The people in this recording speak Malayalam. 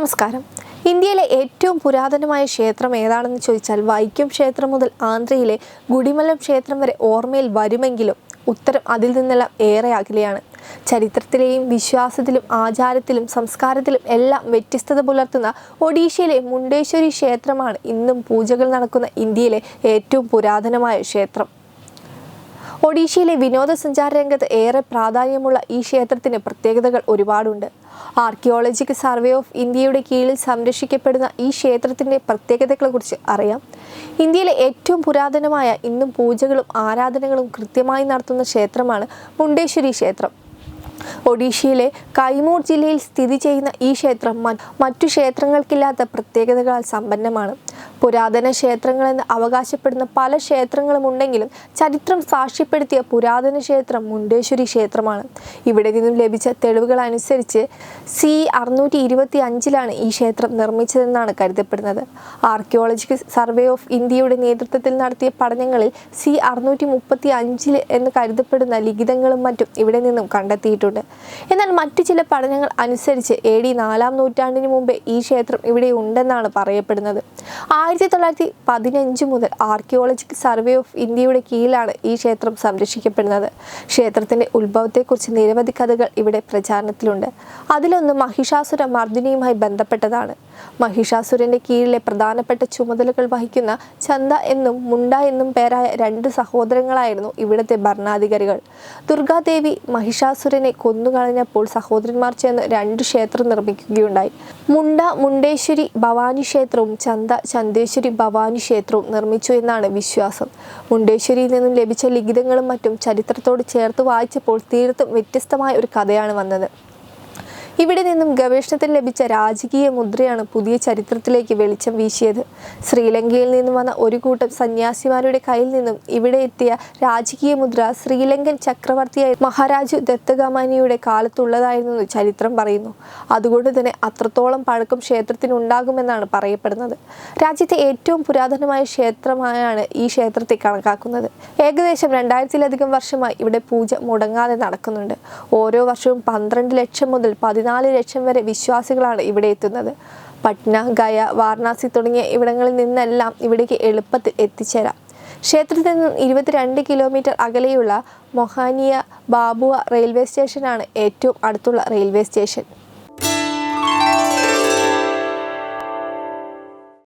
നമസ്കാരം. ഇന്ത്യയിലെ ഏറ്റവും പുരാതനമായ ക്ഷേത്രം ഏതാണെന്ന് ചോദിച്ചാൽ വൈക്കം ക്ഷേത്രം മുതൽ ആന്ധ്രയിലെ ഗുഡിമലം ക്ഷേത്രം വരെ ഓർമ്മയിൽ വരുമെങ്കിലും ഉത്തരം അതിൽ നിന്നെല്ലാം ഏറെ അകലെയാണ്. ചരിത്രത്തിലെയും വിശ്വാസത്തിലും ആചാരത്തിലും സംസ്കാരത്തിലും എല്ലാം വ്യത്യസ്തത പുലർത്തുന്ന ഒഡീഷയിലെ മുണ്ടേശ്വരി ക്ഷേത്രമാണ് ഇന്നും പൂജകൾ നടക്കുന്ന ഇന്ത്യയിലെ ഏറ്റവും പുരാതനമായ ക്ഷേത്രം. ഒഡീഷയിലെ വിനോദസഞ്ചാര രംഗത്ത് ഏറെ പ്രാധാന്യമുള്ള ഈ ക്ഷേത്രത്തിന് പ്രത്യേകതകൾ ഒരുപാടുണ്ട്. ആർക്കിയോളജിക്കൽ സർവേ ഓഫ് ഇന്ത്യയുടെ കീഴിൽ സംരക്ഷിക്കപ്പെടുന്ന ഈ ക്ഷേത്രത്തിന്റെ പ്രത്യേകതകളെക്കുറിച്ച് അറിയാം. ഇന്ത്യയിലെ ഏറ്റവും പുരാതനമായ ഇന്നും പൂജകളും ആരാധനകളും കൃത്യമായി നടത്തുന്ന ക്ഷേത്രമാണ് മുണ്ടേശ്വരി ക്ഷേത്രം. ഒഡീഷയിലെ കൈമൂർ ജില്ലയിൽ സ്ഥിതി ചെയ്യുന്ന ഈ ക്ഷേത്രം മറ്റു ക്ഷേത്രങ്ങൾക്കില്ലാത്ത പ്രത്യേകതകളാൽ സമ്പന്നമാണ്. പുരാതന ക്ഷേത്രങ്ങളെന്ന് അവകാശപ്പെടുന്ന പല ക്ഷേത്രങ്ങളും ഉണ്ടെങ്കിലും ചരിത്രം സാക്ഷ്യപ്പെടുത്തിയ പുരാതന ക്ഷേത്രം മുണ്ടേശ്വരി ക്ഷേത്രമാണ്. ഇവിടെ നിന്നും ലഭിച്ച തെളിവുകൾ അനുസരിച്ച് സി അറുന്നൂറ്റി ഇരുപത്തി അഞ്ചിലാണ് ഈ ക്ഷേത്രം നിർമ്മിച്ചതെന്നാണ് കരുതപ്പെടുന്നത്. ആർക്കിയോളജിക്കൽ സർവേ ഓഫ് ഇന്ത്യയുടെ നേതൃത്വത്തിൽ നടത്തിയ പഠനങ്ങളിൽ സി അറുന്നൂറ്റി മുപ്പത്തി അഞ്ചിൽ എന്ന് കരുതപ്പെടുന്ന ലിഖിതങ്ങളും മറ്റും ഇവിടെ നിന്നും കണ്ടെത്തിയിട്ടുണ്ട്. എന്നാൽ മറ്റു ചില പഠനങ്ങൾ അനുസരിച്ച് എ ഡി നാലാം നൂറ്റാണ്ടിന് മുമ്പേ ഈ ക്ഷേത്രം ഇവിടെ ഉണ്ടെന്നാണ് പറയപ്പെടുന്നത്. ആയിരത്തി തൊള്ളായിരത്തി പതിനഞ്ച് മുതൽ ആർക്കിയോളജിക്കൽ സർവേ ഓഫ് ഇന്ത്യയുടെ കീഴിലാണ് ഈ ക്ഷേത്രം സംരക്ഷിക്കപ്പെടുന്നത്. ക്ഷേത്രത്തിന്റെ ഉത്ഭവത്തെക്കുറിച്ച് നിരവധി കഥകൾ ഇവിടെ പ്രചാരണത്തിലുണ്ട്. അതിലൊന്ന് മഹിഷാസുര മർദ്ദിനിയുമായി ബന്ധപ്പെട്ടതാണ്. മഹിഷാസുരന്റെ കീഴിലെ പ്രധാനപ്പെട്ട ചുമതലകൾ വഹിക്കുന്ന ചന്ത എന്നും മുണ്ട എന്നും പേരായ രണ്ട് സഹോദരങ്ങളായിരുന്നു ഇവിടുത്തെ ഭരണാധികാരികൾ. ദുർഗാദേവി മഹിഷാസുരനെ കൊന്നുകളഞ്ഞപ്പോൾ സഹോദരന്മാർ ചേർന്ന് രണ്ട് ക്ഷേത്രം നിർമ്മിക്കുകയുണ്ടായി. മുണ്ട മുണ്ടേശ്വരി ഭവാനി ക്ഷേത്രവും ചന്ത ചന്ദേശ്വരി ഭവാനി ക്ഷേത്രവും നിർമ്മിച്ചു എന്നാണ് വിശ്വാസം. മുണ്ടേശ്വരിയിൽ നിന്നും ലഭിച്ച ലിഖിതങ്ങളും മറ്റും ചരിത്രത്തോട് ചേർത്ത് വായിച്ചപ്പോൾ തീർത്തും വ്യത്യസ്തമായ ഒരു കഥയാണ് വന്നത്. ഇവിടെ നിന്നും ഗവേഷണത്തിൽ ലഭിച്ച രാജകീയ മുദ്രയാണ് പുതിയ ചരിത്രത്തിലേക്ക് വെളിച്ചം വീശിയത്. ശ്രീലങ്കയിൽ നിന്നും വന്ന ഒരു കൂട്ടം സന്യാസിമാരുടെ കയ്യിൽ നിന്നും ഇവിടെ എത്തിയ രാജകീയ മുദ്ര ശ്രീലങ്കൻ ചക്രവർത്തിയായ മഹാരാജു ദത്തഗാമാനിയുടെ കാലത്തുള്ളതായിരുന്നു ചരിത്രം പറയുന്നു. അതുകൊണ്ട് തന്നെ അത്രത്തോളം പഴക്കം ക്ഷേത്രത്തിനുണ്ടാകുമെന്നാണ് പറയപ്പെടുന്നത്. രാജ്യത്തെ ഏറ്റവും പുരാതനമായ ക്ഷേത്രമായാണ് ഈ ക്ഷേത്രത്തെ കണക്കാക്കുന്നത്. ഏകദേശം രണ്ടായിരത്തിലധികം വർഷമായി ഇവിടെ പൂജ മുടങ്ങാതെ നടക്കുന്നുണ്ട്. ഓരോ വർഷവും പന്ത്രണ്ട് ലക്ഷം മുതൽ പതിനാല് ലക്ഷം വരെ വിശ്വാസികളാണ് ഇവിടെ എത്തുന്നത്. പട്ന ഗയ വാരണാസി തുടങ്ങിയ ഇവിടങ്ങളിൽ നിന്നെല്ലാം ഇവിടേക്ക് എളുപ്പത്തിൽ എത്തിച്ചേരാം. ക്ഷേത്രത്തിൽ നിന്ന് ഇരുപത്തിരണ്ട് കിലോമീറ്റർ അകലെയുള്ള മൊഹാനിയ ബാബുവ റെയിൽവേ സ്റ്റേഷനാണ് ഏറ്റവും അടുത്തുള്ള റെയിൽവേ സ്റ്റേഷൻ.